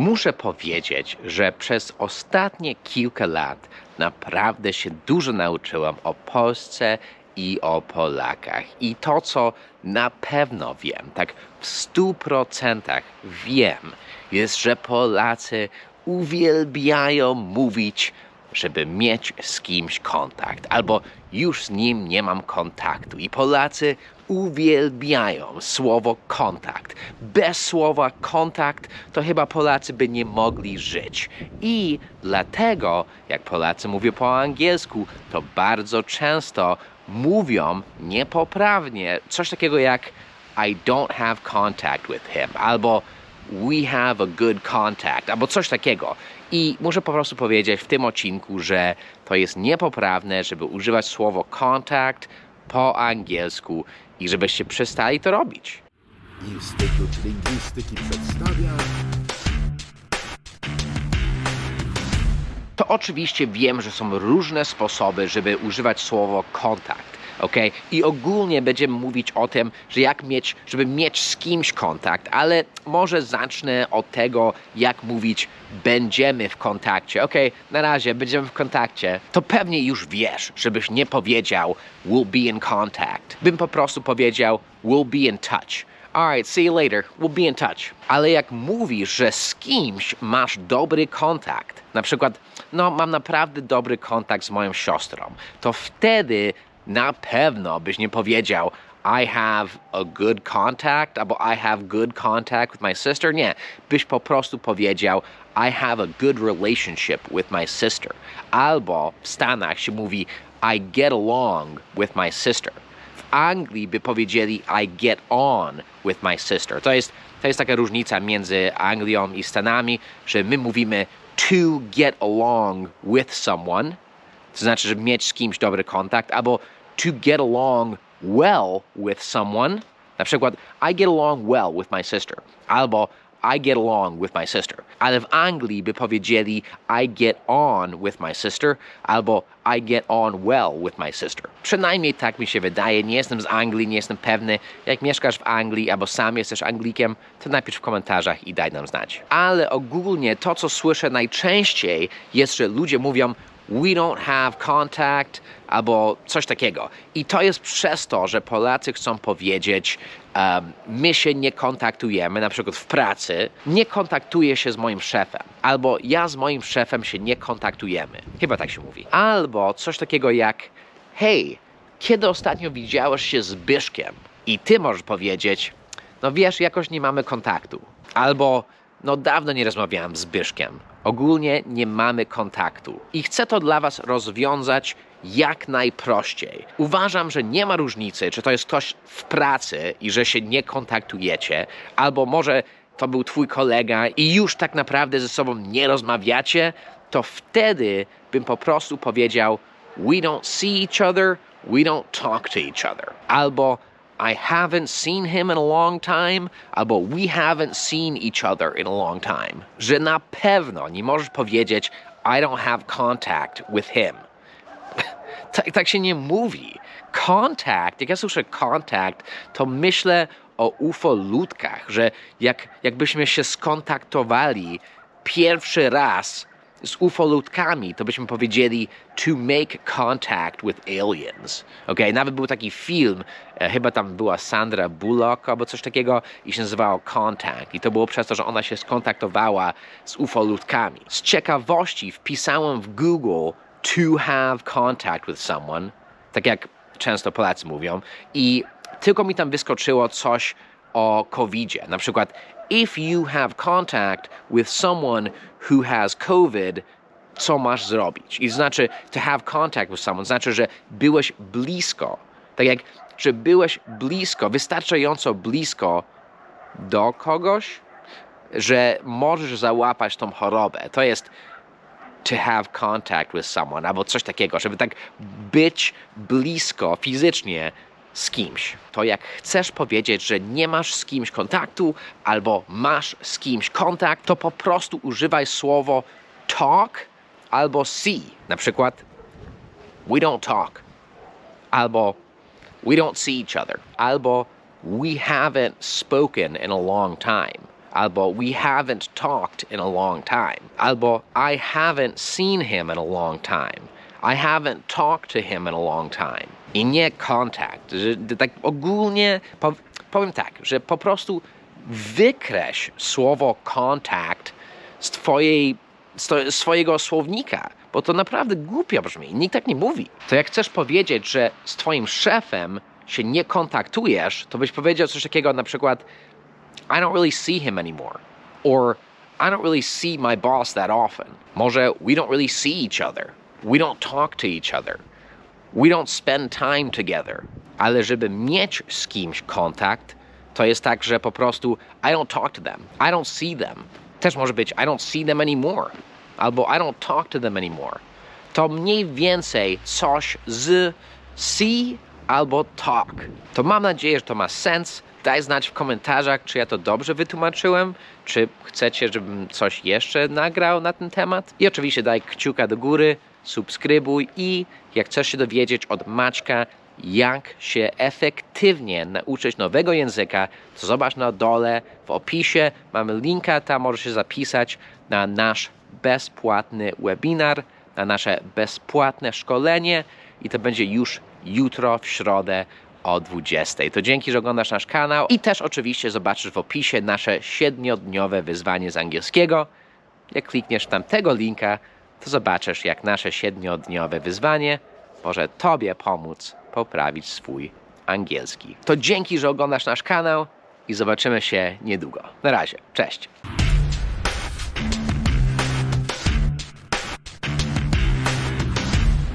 Muszę powiedzieć, że przez ostatnie kilka lat naprawdę się dużo nauczyłam o Polsce i o Polakach. I to, co na pewno wiem, tak w stu procentach wiem, jest, że Polacy uwielbiają mówić, żeby mieć z kimś kontakt, albo już z nim nie mam kontaktu. I Polacy uwielbiają słowo kontakt. Bez słowa kontakt to chyba Polacy by nie mogli żyć. I dlatego, jak Polacy mówią po angielsku, to bardzo często mówią niepoprawnie coś takiego jak I don't have contact with him albo we have a good contact albo coś takiego. I muszę po prostu powiedzieć w tym odcinku, że to jest niepoprawne, żeby używać słowo contact po angielsku i żebyście przestali to robić. Instytut Lingwistyki przedstawia To oczywiście wiem, że są różne sposoby, żeby używać słowo kontakt. Ok? I ogólnie będziemy mówić o tym, że jak mieć, żeby mieć z kimś kontakt, ale może zacznę od tego, jak mówić będziemy w kontakcie. Ok, na razie będziemy w kontakcie. To pewnie już wiesz, żebyś nie powiedział we'll be in contact. Bym po prostu powiedział we'll be in touch. Alright, see you later. We'll be in touch. Ale jak mówisz, że z kimś masz dobry kontakt, na przykład, no mam naprawdę dobry kontakt z moją siostrą, to wtedy na pewno byś nie powiedział I have a good contact albo I have good contact with my sister. Nie, byś po prostu powiedział I have a good relationship with my sister. Albo w Stanach się mówi I get along with my sister w Anglii by powiedzieli I get on with my sister. To jest, to jest taka różnica między Anglią i Stanami, że my mówimy to get along with someone, to znaczy, żeby mieć z kimś dobry kontakt, albo to get along well with someone. I get along well with my sister, albo I get along with my sister. Ale w Anglii by powiedzieli I get on with my sister albo I get on well with my sister. Przynajmniej tak mi się wydaje. Nie jestem z Anglii, nie jestem pewny. Jak mieszkasz w Anglii albo sam jesteś Anglikiem, to napisz w komentarzach i daj nam znać. Ale ogólnie to, co słyszę najczęściej jest, że ludzie mówią we don't have contact albo coś takiego. I to jest przez to, że Polacy chcą powiedzieć, um, my się nie kontaktujemy, na przykład w pracy, nie kontaktuję się z moim szefem, albo ja z moim szefem się nie kontaktujemy. Chyba tak się mówi. Albo coś takiego jak, hej, kiedy ostatnio widziałeś się z Byszkiem? I ty możesz powiedzieć, no wiesz, jakoś nie mamy kontaktu. Albo, no dawno nie rozmawiałem z Byszkiem. Ogólnie nie mamy kontaktu. I chcę to dla Was rozwiązać jak najprościej. Uważam, że nie ma różnicy, czy to jest ktoś w pracy i że się nie kontaktujecie, albo może to był Twój kolega i już tak naprawdę ze sobą nie rozmawiacie, to wtedy bym po prostu powiedział: We don't see each other, we don't talk to each other. Albo I haven't seen him in a long time, albo we haven't seen each other in a long time. Że na pewno nie możesz powiedzieć I don't have contact with him. tak, tak się nie mówi. Kontakt, jak ja słyszę kontakt, to myślę o ufolutkach, że jak, jakbyśmy się skontaktowali pierwszy raz z ufolutkami, to byśmy powiedzieli to make contact with aliens. Okay? Nawet był taki film, e, chyba tam była Sandra Bullock albo coś takiego i się nazywało Contact. I to było przez to, że ona się skontaktowała z ufolutkami. Z ciekawości wpisałem w Google to have contact with someone, tak jak często Polacy mówią, i tylko mi tam wyskoczyło coś o COVIDzie. Na przykład, if you have contact with someone who has COVID, co masz zrobić? I znaczy, to have contact with someone, znaczy, że byłeś blisko. Tak jak, że byłeś blisko, wystarczająco blisko do kogoś, że możesz załapać tą chorobę. To jest to have contact with someone, albo coś takiego, żeby tak być blisko fizycznie z kimś. To jak chcesz powiedzieć, że nie masz z kimś kontaktu, albo masz z kimś kontakt, to po prostu używaj słowo talk albo see. Na przykład we don't talk, albo we don't see each other, albo we haven't spoken in a long time, albo we haven't talked in a long time, albo I haven't seen him in a long time. I haven't talked to him in a long time. I nie kontakt, że tak ogólnie pow- powiem tak, że po prostu wykreś słowo kontakt z twojej z swojego słownika, bo to naprawdę głupio brzmi. Nikt tak nie mówi. To jak chcesz powiedzieć, że z twoim szefem się nie kontaktujesz, to byś powiedział coś takiego na przykład I don't really see him anymore. Or I don't really see my boss that often. Może we don't really see each other. We don't talk to each other. We don't spend time together. Ale żeby mieć z kimś kontakt, to jest tak, że po prostu I don't talk to them. I don't see them. Też może być I don't see them anymore. Albo I don't talk to them anymore. To mniej więcej coś z see albo talk. To mam nadzieję, że to ma sens. Daj znać w komentarzach, czy ja to dobrze wytłumaczyłem, czy chcecie, żebym coś jeszcze nagrał na ten temat. I oczywiście daj kciuka do góry, subskrybuj i jak chcesz się dowiedzieć od Maćka, jak się efektywnie nauczyć nowego języka, to zobacz na dole w opisie. Mamy linka, tam możesz się zapisać na nasz bezpłatny webinar, na nasze bezpłatne szkolenie i to będzie już jutro w środę o 20. To dzięki, że oglądasz nasz kanał i też oczywiście zobaczysz w opisie nasze siedmiodniowe wyzwanie z angielskiego. Jak klikniesz tamtego linka, to zobaczysz, jak nasze siedmiodniowe wyzwanie może Tobie pomóc poprawić swój angielski. To dzięki, że oglądasz nasz kanał i zobaczymy się niedługo. Na razie, cześć.